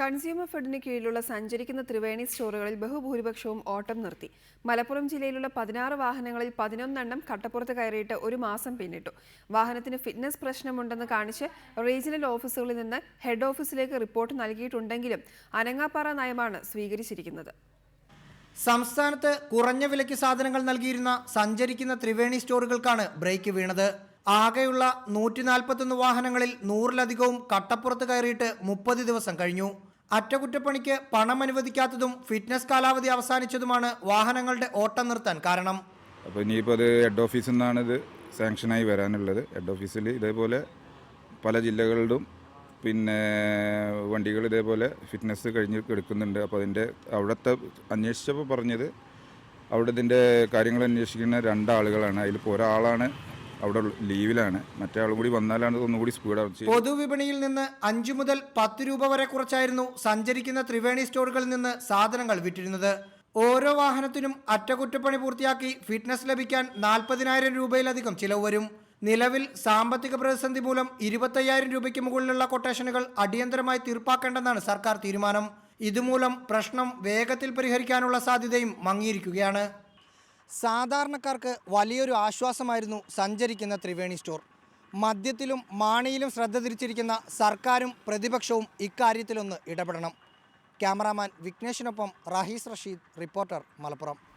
Consumer ഫെഡിന് കീഴിലുള്ള സഞ്ചരിക്കുന്ന ത്രിവേണി സ്റ്റോറുകളിൽ ബഹുഭൂരിപക്ഷവും ഓട്ടം നിർത്തി. മലപ്പുറം ജില്ലയിലുള്ള പതിനാറ് വാഹനങ്ങളിൽ പതിനൊന്നെണ്ണം കട്ടപ്പുറത്ത് കയറിയിട്ട് ഒരു മാസം പിന്നിട്ടു. വാഹനത്തിന് ഫിറ്റ്നസ് പ്രശ്നമുണ്ടെന്ന് കാണിച്ച് റീജിയണൽ ഓഫീസുകളിൽ നിന്ന് ഹെഡ് ഓഫീസിലേക്ക് റിപ്പോർട്ട് നൽകിയിട്ടുണ്ടെങ്കിലും അനങ്ങാപ്പാറ നയമാണ് സ്വീകരിച്ചിരിക്കുന്നത്. സംസ്ഥാനത്ത് കുറഞ്ഞ വിലയ്ക്ക് സാധനങ്ങൾ നൽകിയിരുന്ന സഞ്ചരിക്കുന്ന ത്രിവേണി സ്റ്റോറുകൾക്കാണ് ബ്രേക്ക് വീണത്. ആകെയുള്ള നൂറ്റി നാൽപ്പത്തൊന്ന് വാഹനങ്ങളിൽ നൂറിലധികവും കട്ടപ്പുറത്ത് കയറിയിട്ട് മുപ്പത് ദിവസം കഴിഞ്ഞു. അറ്റകുറ്റപ്പണിക്ക് പണം അനുവദിക്കാത്തതും ഫിറ്റ്നസ് കാലാവധി അവസാനിച്ചതുമാണ് വാഹനങ്ങളുടെ ഓട്ടം നിർത്താൻ കാരണം. അപ്പോൾ ഇനിയിപ്പോൾ അത് ഹെഡ് ഓഫീസിൽ നിന്നാണ് ഇത് സാങ്ഷനായി വരാനുള്ളത്. ഹെഡ് ഓഫീസിൽ ഇതേപോലെ പല ജില്ലകളിലും പിന്നെ വണ്ടികൾ ഇതേപോലെ ഫിറ്റ്നസ് കഴിഞ്ഞ് എടുക്കുന്നുണ്ട്. അപ്പോൾ അതിന്റെ അവിടുത്തെ അന്വേഷിച്ചപ്പോൾ പറഞ്ഞത് അവിടെ ഇതിന്റെ കാര്യങ്ങൾ അന്വേഷിക്കുന്ന രണ്ടാളുകളാണ് അതിലിപ്പോൾ ഒരാളാണ് അവിടെ ലീവിലാണ്. മറ്റേ ആളും കൂടി വന്നാലാണ് ഒന്നുകൂടി സ്പീഡ് പൊതുവിപണിയിൽ നിന്ന് അഞ്ചു മുതൽ പത്ത് രൂപ വരെ കുറച്ചായിരുന്നു സഞ്ചരിക്കുന്ന ത്രിവേണി സ്റ്റോറുകളിൽ നിന്ന് സാധനങ്ങൾ വിറ്റിരുന്നത്. ഓരോ വാഹനത്തിനും അറ്റകുറ്റപ്പണി പൂർത്തിയാക്കി ഫിറ്റ്നസ് ലഭിക്കാൻ നാൽപ്പതിനായിരം രൂപയിലധികം ചിലവ് വരും. നിലവിൽ സാമ്പത്തിക പ്രതിസന്ധി മൂലം ഇരുപത്തയ്യായിരം രൂപയ്ക്ക് മുകളിലുള്ള കൊട്ടേഷനുകൾ അടിയന്തരമായി തീർപ്പാക്കേണ്ടെന്നാണ് സർക്കാർ തീരുമാനം. ഇതുമൂലം പ്രശ്നം വേഗത്തിൽ പരിഹരിക്കാനുള്ള സാധ്യതയും മങ്ങിയിരിക്കുകയാണ്. സാധാരണക്കാർക്ക് വലിയൊരു ആശ്വാസമായിരുന്നു സഞ്ചരിക്കുന്ന ത്രിവേണി സ്റ്റോർ. മദ്യത്തിലും മാണിയിലും ശ്രദ്ധ തിരിച്ചിരിക്കുന്ന സർക്കാരും പ്രതിപക്ഷവും ഇക്കാര്യത്തിലൊന്ന് ഇടപെടണം. ക്യാമറാമാൻ വിഘ്നേഷിനൊപ്പം റഹീസ് റഷീദ് റിപ്പോർട്ടർ മലപ്പുറം.